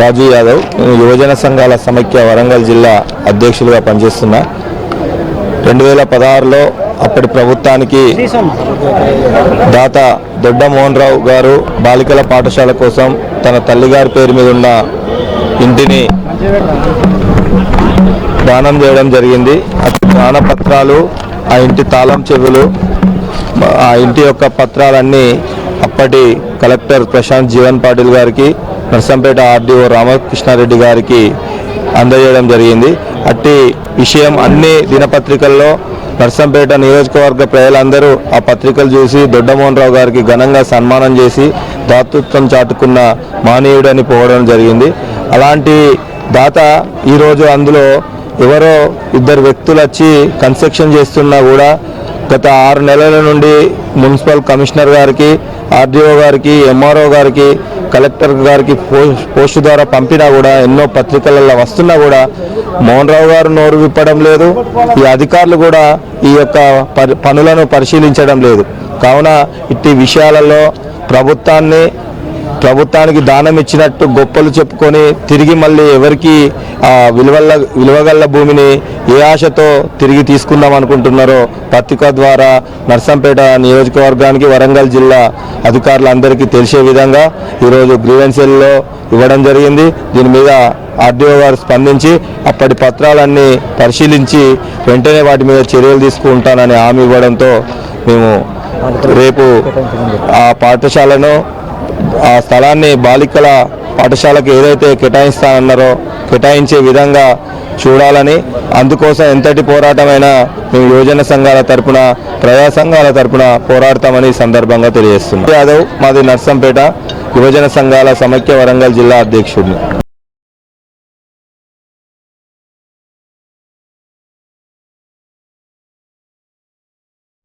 రాజు యాదవ్ నేను యువజన సంఘాల సమైక్య వరంగల్ జిల్లా అధ్యక్షులుగా పనిచేస్తున్నా రెండు వేల పదహారులో అప్పటి ప్రభుత్వానికి దాత దొడ్డ మోహన్ రావు గారు బాలికల పాఠశాల కోసం తన తల్లిగారి పేరు మీద ఉన్న ఇంటిని దానం చేయడం జరిగింది. ఆ దాన పత్రాలు ఆ ఇంటి తాళం చెవులు ఆ ఇంటి యొక్క పత్రాలన్నీ అప్పటి కలెక్టర్ ప్రశాంత్ జీవన్ పాటిల్ గారికి నర్సంపేట ఆర్డీఓ రామకృష్ణారెడ్డి గారికి అందజేయడం జరిగింది. అట్టి విషయం అన్ని దినపత్రికల్లో నర్సంపేట నియోజకవర్గ ప్రజలందరూ ఆ పత్రికలు చూసి దొడ్డమోహన్ రావు గారికి ఘనంగా సన్మానం చేసి దాతృత్వం చాటుకున్న మానీయుడని పోవడం జరిగింది. అలాంటి దాత ఈరోజు అందులో ఎవరో ఇద్దరు వ్యక్తులు వచ్చి కన్స్ట్రక్షన్ చేస్తున్నా కూడా గత ఆరు నెలల నుండి మున్సిపల్ కమిషనర్ గారికి ఆర్డీఓ గారికి ఎంఆర్ఓ గారికి కలెక్టర్ గారికి పోస్ట్ పోస్టు ద్వారా పంపినా కూడా ఎన్నో పత్రికలలో వస్తున్నా కూడా మోహన్ రావు గారు నోరు విప్పడం లేదు. ఈ అధికారులు కూడా ఈ యొక్క పనులను పరిశీలించడం లేదు. కావున ఇట్టి విషయాలలో ప్రభుత్వాన్ని ప్రభుత్వానికి దానం ఇచ్చినట్టు గొప్పలు చెప్పుకొని తిరిగి మళ్ళీ ఎవరికి ఆ విలువల్ల విలువగల్ల భూమిని ఏ ఆశతో తిరిగి తీసుకుందాం అనుకుంటున్నారో పత్రిక ద్వారా నర్సంపేట నియోజకవర్గానికి వరంగల్ జిల్లా అధికారులందరికీ తెలిసే విధంగా ఈరోజు గ్రీవెన్సీల్లో ఇవ్వడం జరిగింది. దీని మీద ఆర్డీఓ గారు స్పందించి అప్పటి పత్రాలన్నీ పరిశీలించి వెంటనే వాటి మీద చర్యలు తీసుకుంటానని హామీ ఇవ్వడంతో మేము రేపు ఆ పాఠశాలను ఆ స్థలాన్ని బాలికల పాఠశాలకు ఏదైతే కేటాయిస్తానన్నారో కేటాయించే విధంగా చూడాలని అందుకోసం ఎంతటి పోరాటమైనా మేము యువజన సంఘాల తరపున ప్రజా సంఘాల తరపున పోరాడతామని సందర్భంగా తెలియజేస్తున్నాం. యాదవ్ మాది నర్సంపేట యువజన సంఘాల సమైక్య వరంగల్ జిల్లా అధ్యక్షుడిని.